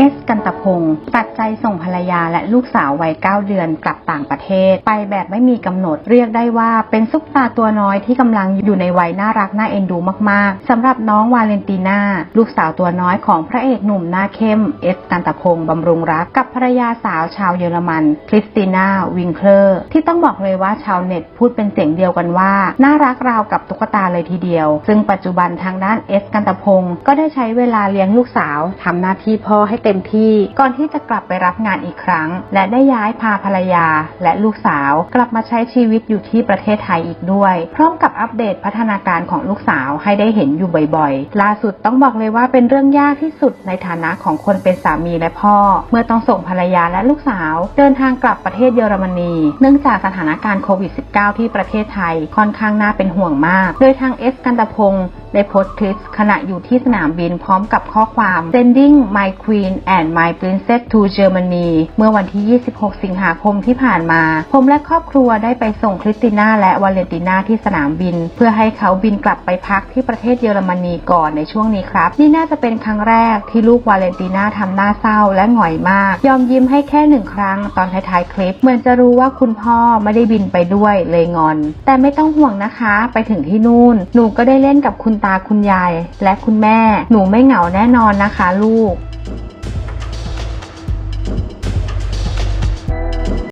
เอสกันตะพงศ์ตัดใจส่งภรรยาและลูกสาววัย 9 เดือนกลับต่างประเทศ ไปแบบไม่มีกำหนดเรียกได้ว่าเป็นซุปตาตัวน้อยที่กำลังอยู่ในวัยน่ารักน่าเอ็นดูมากๆสำหรับน้องวาเลนติน่า ลูกสาวตัวน้อยของพระเอกหนุ่มหน้าเข้มเอสกันตะพงศ์บำรุงรักกับภรรยาสาวชาวเยอรมัน คริสติน่าวิงเคลอร์ที่ต้องบอกเลยว่าชาวเน็ตพูดเป็นเสียงเดียวกันว่า น่ารักราวกับตุ๊กตาเลยทีเดียว ซึ่งปัจจุบันทางด้านเอสกันตะพงศ์ก็ได้ใช้เวลาเลี้ยงลูกสาวทำหน้าที่พ่อให้เต็มที่ก่อนที่จะกลับไปรับงานอีกครั้ง และได้ย้ายพาภรรยาและลูกสาวกลับมาใช้ชีวิตอยู่ที่ประเทศไทยอีกด้วย พร้อมกับอัปเดตพัฒนาการของลูกสาวให้ได้เห็นอยู่บ่อยๆ ล่าสุดต้องบอกเลยว่าเป็นเรื่องยากที่สุดในฐานะของคนเป็นสามีและพ่อ เมื่อต้องส่งภรรยาและลูกสาว เดินทางกลับประเทศเยอรมนี เนื่องจากสถานการณ์โควิด -19 ที่ประเทศไทยค่อนข้างน่าเป็นห่วงมาก โดยทางเอสกันตพงศ์ได้โพสต์คลิปขณะอยู่ที่สนามบินพร้อมกับข้อความ sending my queen and my princess to Germany เมื่อวันที่ 26 สิงหาคมที่ผ่านมา ผมและครอบครัวได้ไปส่งคริสติน่าและวาเลนติน่าที่สนามบิน เพื่อให้เขาบินกลับไปพักที่ประเทศเยอรมนีก่อนในช่วงนี้ครับ นี่น่าจะเป็นครั้งแรกที่ลูกวาเลนติน่าทำหน้าเศร้าและหงอยมาก ยอมยิ้มให้แค่หนึ่งครั้งตอนท้ายๆคลิป เหมือนจะรู้ว่าคุณพ่อไม่ได้บินไปด้วยเลยงอน แต่ไม่ต้องห่วงนะคะ ไปถึงที่นู่น หนูก็ได้เล่นกับคุณตาคุณยาย และคุณแม่ หนูไม่เหงาแน่นอนนะคะ ลูก